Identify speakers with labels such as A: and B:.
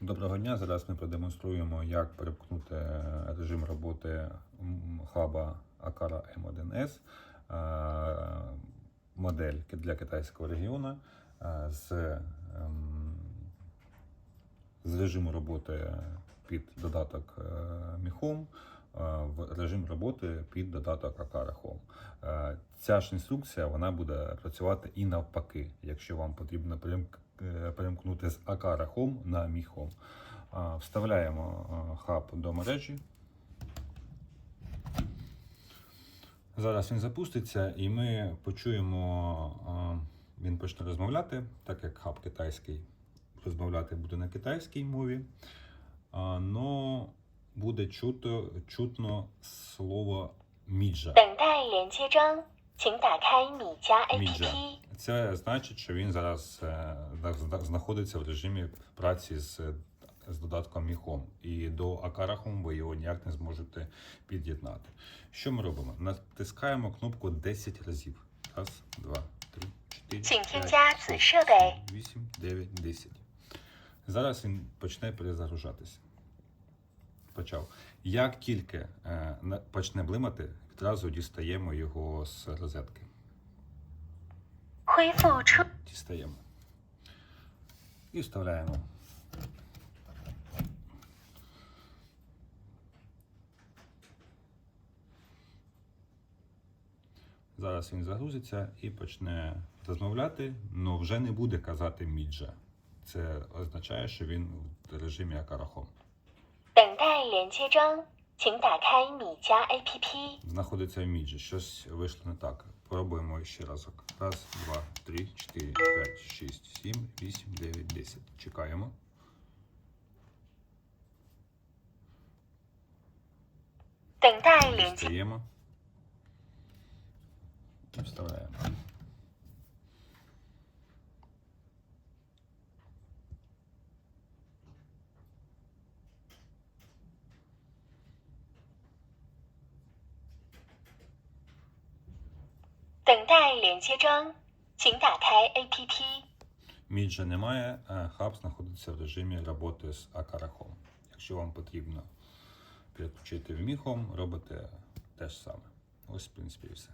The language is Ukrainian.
A: Доброго дня. Зараз ми продемонструємо, як перемкнути режим роботи хаба Akara M1S, е, модель для китайського регіону е, з, ем, з режиму роботи під додаток е, е, в режим роботи під додаток Akara Home. Е, Ця ж інструкція вона буде працювати і навпаки, якщо вам потрібно перемк- е, Е, перемкнути з Акара Home на мій Home. Вставляємо е, хаб до мережі. Зараз він запуститься і ми почуємо, е, він почне розмовляти, так як хаб китайський. Розмовляти буде на китайській мові. Но буде чуто, чутно слово міджа. Міджа. Це значить, що він зараз е, знаходиться в режимі праці з е, з додатком міхом. І до акарахом ви його ніяк не зможете під'єднати. Що ми робимо? Натискаємо кнопку 10 разів. Раз, два, три, чотири, п'ять,
B: шість,
A: вісім, дев'ять, десять. Зараз він почне перезагружатися. Почав. Як тільки е, почне блимати, відразу дістаємо його з розетки. Дістаємо. І вставляємо. Зараз він загрузиться і почне розмовляти, але вже не буде казати міджа. Це означає, що він в режимі акарахом. Знаходиться в міджі. Щось вийшло не так. Робимо ще разок. Раз, два, три, чотири, п'ять, шесть, сім, вісім, дев'ять, десять. Чекаємо. Встаємо. Вставляємо.
B: 等待连接中，请打开 APP。
A: Міджа немає, а хаб знаходиться в режимі роботи з Акарахом. Якщо вам потрібно переключити в міхом, робите те ж саме. Ось, в принципі, і все.